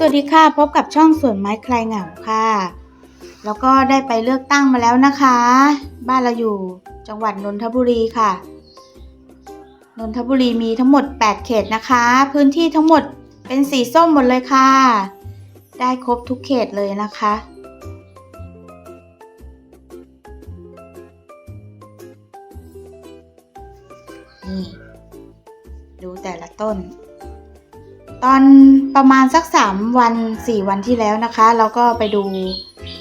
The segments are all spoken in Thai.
สวัสดีค่ะพบกับช่องสวนไม้คลายเหงาค่ะ แล้วก็ได้ไปเลือกตั้งมาแล้วนะคะ บ้านเราอยู่จังหวัดนนทบุรีค่ะนนทบุรีมีทั้งหมด 8 เขตนะคะ พื้นที่ทั้งหมดเป็นสีส้มหมดเลยค่ะ ได้ครบทุกเขตเลยนะคะนี่ดูแต่ละต้น ตอนประมาณสักสามวันสี่วันที่แล้วนะคะ เราก็ไปดู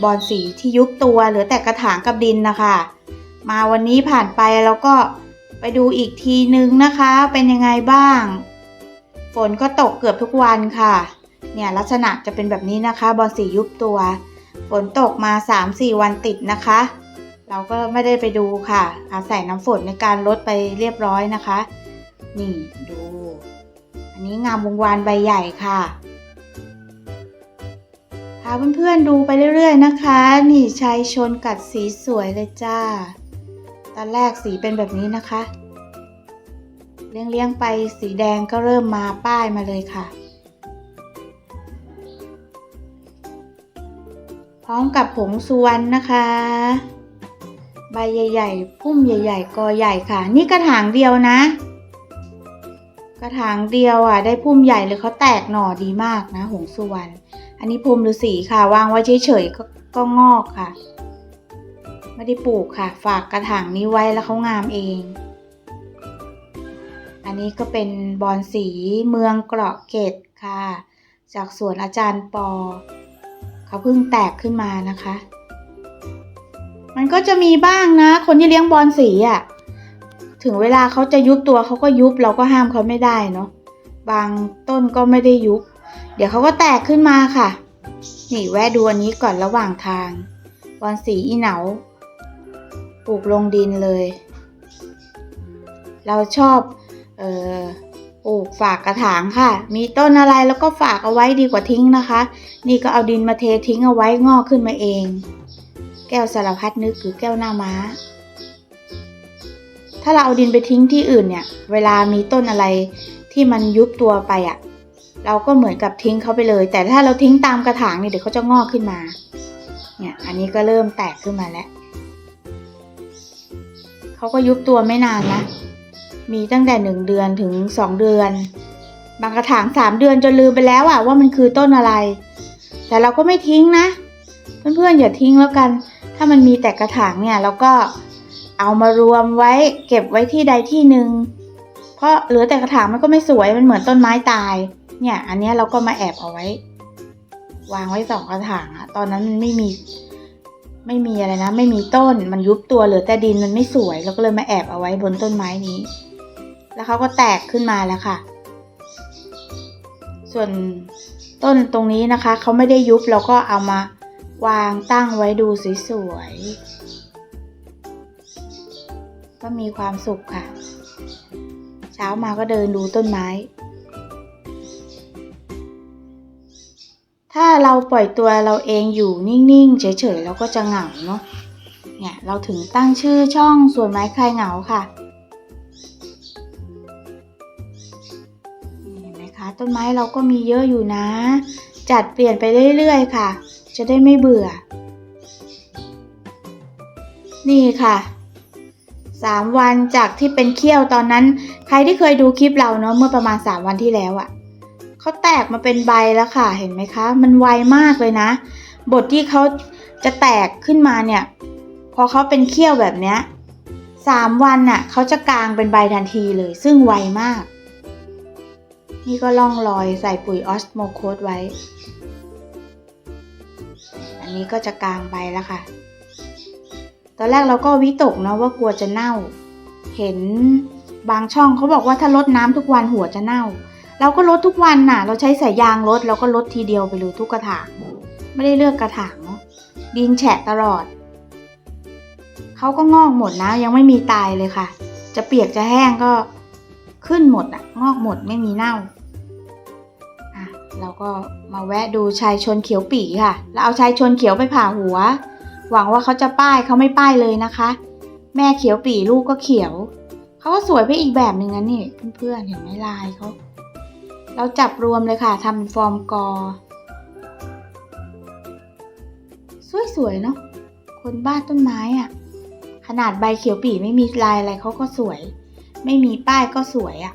บอลสีที่ยุบตัวเหลือแต่กระถางกับดินนะคะ มาวันนี้ผ่านไปเราก็ไปดูอีกทีนึงนะคะ เป็นยังไงบ้าง ฝนก็ตกเกือบทุกวันค่ะ เนี่ยลักษณะจะเป็นแบบนี้นะคะ บอลสียุบตัว ฝนตกมา 3-4 วันติดนะคะ เราก็ไม่ได้ไปดูค่ะ อาศัยน้ำฝนในการลดไปเรียบร้อยนะคะ นี่ดู อันนี้งามวงวานใบใหญ่ค่ะพาเพื่อนๆดูไปเรื่อยๆนะคะ นี่ชายชนกัดสีสวยเลยจ้า ตอนแรกสีเป็นแบบนี้นะคะ เลี้ยงๆไปสีแดงก็เริ่มมาป้ายมาเลยค่ะ พร้อมกับผงสุวรรณนะคะใบใหญ่ ๆ พุ่มใหญ่ ๆ กอใหญ่ค่ะ นี่กระถางเดียวนะ กระถางเดียวอะ ได้พุ่มใหญ่เลยเขาแตกหน่อดีมากนะ หงสุวรรณอันนี้พุ่มฤาษีค่ะ วางไว้เฉยๆก็ก็งอกค่ะ ไม่ได้ปลูกค่ะ ฝากกระถางนี้ไว้แล้วเขางามเอง อันนี้ก็เป็นบอนสีเมืองเกราะเกตค่ะ จากสวนอาจารย์ปอ เขาเพิ่งแตกขึ้นมานะคะ มันก็จะมีบ้างนะ คนที่เลี้ยงบอลสีอะ่ะ ถึงเวลาเขาจะยุบตัวเขาก็ยุบเราก็ห้ามเขาไม่ได้เนาะบางต้นก็ไม่ได้ยุบ เดี๋ยวเขาก็แตกขึ้นมาค่ะ นี่แวะดูอันนี้ก่อนระหว่างทางบอลสีอีเหนาปลูกลงดินเลย เราชอบออปลูกฝากกระถางค่ะ มีต้นอะไรแล้วก็ฝากเอาไว้ดีกว่าทิ้งนะคะ นี่ก็เอาดินมาเททิ้งเอาไว้งอกขึ้นมาเอง แก้วสารพัดนึกหรือแก้วหน้าม้า ถ้าเราเอาดินไปทิ้งที่อื่นเนี่ย เวลามีต้นอะไรที่มันยุบตัวไปอะ่ะ เราก็เหมือนกับทิ้งเขาไปเลย แต่ถ้าเราทิ้งตามกระถางเนี่ยเดี๋ยวเขาจะงอกขึ้นมา เนี่ย อันนี้ก็เริ่มแตกขึ้นมาแล้ว เขาก็ยุบตัวไม่นานนะ มีตั้งแต่หนึ่งเดือนถึงสองเดือน บางกระถางสามเดือนจนลืมไปแล้วอะว่ามันคือต้นอะไร แต่เราก็ไม่ทิ้งนะ เพื่อนๆอย่าทิ้งแล้วกัน ถ้ามันมีแต่กระถางเนี่ยเราก็ เอามารวมไว้ เก็บไว้ที่ใดที่หนึ่งเพราะเหลือแต่กระถางมันก็ไม่สวยมันเหมือนต้นไม้ตาย เนี่ย อันนี้เราก็มาแอบเอาไว้ วางไว้สองกระถางอะตอนนั้นมันไม่มี ไม่มีอะไรนะ ไม่มีต้นมันยุบตัวเหลือแต่ดินมันไม่สวยเราก็เลยมาแอบเอาไว้บนต้นไม้นี้ แล้วเขาก็แตกขึ้นมาแล้วค่ะ ส่วนต้นตรงนี้นะคะเขาไม่ได้ยุบเราก็เอามาวางตั้งไว้ดูสวยๆ ก็มีความสุขค่ะ เช้ามาก็เดินดูต้นไม้ ถ้าเราปล่อยตัวเราเองอยู่นิ่งๆ เฉยๆเราก็จะเหงาเนาะเนี่ยเราถึงตั้งชื่อช่องส่วนไม้คลายเหงาค่ะเห็นไหมคะต้นไม้เราก็มีเยอะอยู่นะ จัดเปลี่ยนไปเรื่อยๆค่ะ จะได้ไม่เบื่อ นี่ค่ะ สามวันจากที่เป็นเขี้ยวตอนนั้น ใครที่เคยดูคลิปเราเนาะเมื่อประมาณสามวันที่แล้วอะ่ะเขาแตกมาเป็นใบแล้วค่ะเห็นไหมคะ มันไวมากเลยนะ บทที่เขาจะแตกขึ้นมาเนี่ย พอเขาเป็นเขี้ยวแบบเนี้ยสามวันน่ะเขาจะกลางเป็นใบทันทีเลย ซึ่งไวมาก นี่ก็ล่องรอยใส่ปุ๋ยออสโมโคสไว้ อันนี้ก็จะกลางใบแล้วค่ะ ตอนแรกเราก็วิตกเนาะว่ากลัวจะเน่า เห็นบางช่องเขาบอกว่าถ้าลดน้ำทุกวันหัวจะเน่า เราก็ลดทุกวันน่ะ เราใช้สายยางลดเราก็ลดทีเดียวไปเลยทุกกระถางไม่ได้เลือกกระถางเนาะดินแฉะตลอดเขาก็งอกหมดนะ ยังไม่มีตายเลยค่ะ จะเปียกจะแห้งก็ขึ้นหมดอะงอกหมดไม่มีเน่าอะเราก็มาแวะดูชายชนเขียวปีค่ะแล้วเอาชายชนเขียวไปผ่าหัว หวังว่าเขาจะป้ายเขาไม่ป้ายเลยนะคะ แม่เขียวปีลูกก็เขียว เขาก็สวยไปอีกแบบหนึ่งนะนี่เพื่อนๆเห็นไหมลายเขาเราจับรวมเลยค่ะทำฟอร์มกอ สวยๆเนาะคนบ้านต้นไม้อะ่ะ ขนาดใบเขียวปีไม่มีลายอะไรเขาก็สวย ไม่มีป้ายก็สวยอะ่ะ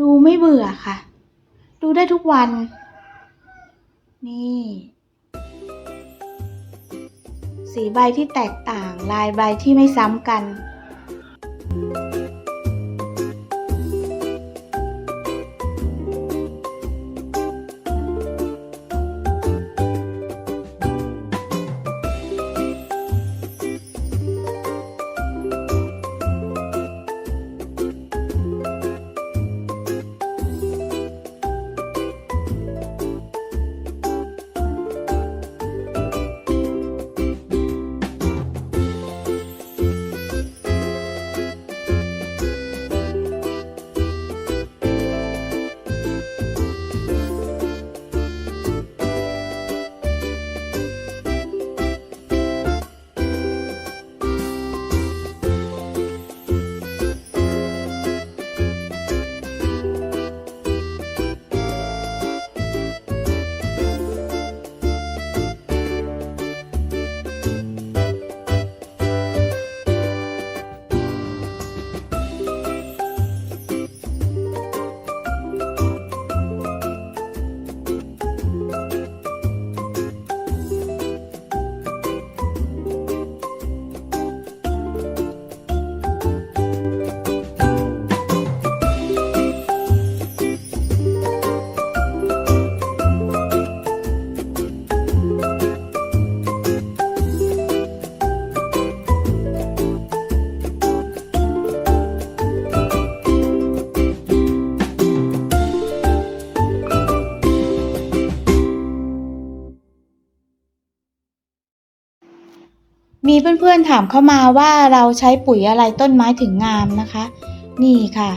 ดูไม่เบื่อค่ะ ดูได้ทุกวัน นี่ สีใบที่แตกต่างลายใบที่ไม่ซ้ำกัน เพื่อนๆถามเข้ามาว่าเราใช้ปุ๋ยอะไรต้นไม้ถึงงามนะคะ นี่ค่ะ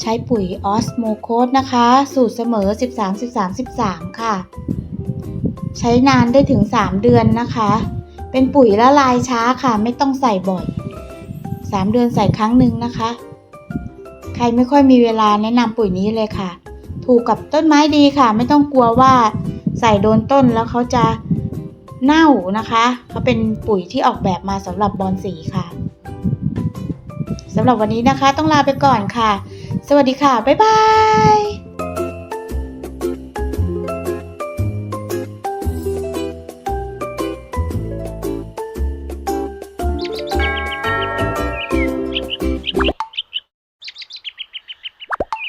ใช้ปุ๋ยออสโมโคสนะคะ สูตรเสมอ 13 13 13 ค่ะ ใช้นานได้ถึง 3 เดือนนะคะ เป็นปุ๋ยละลายช้าค่ะ ไม่ต้องใส่บ่อย 3 เดือนใส่ครั้งหนึ่งนะคะ ใครไม่ค่อยมีเวลาแนะนำปุ๋ยนี้เลยค่ะ ถูกกับต้นไม้ดีค่ะ ไม่ต้องกลัวว่าใส่โดนต้นแล้วเขาจะ เน่านะคะเขาเป็นปุ๋ยที่ออกแบบมาสำหรับบอนสีค่ะสำหรับวันนี้นะคะต้องลาไปก่อนค่ะ สวัสดีค่ะ บ๊ายบาย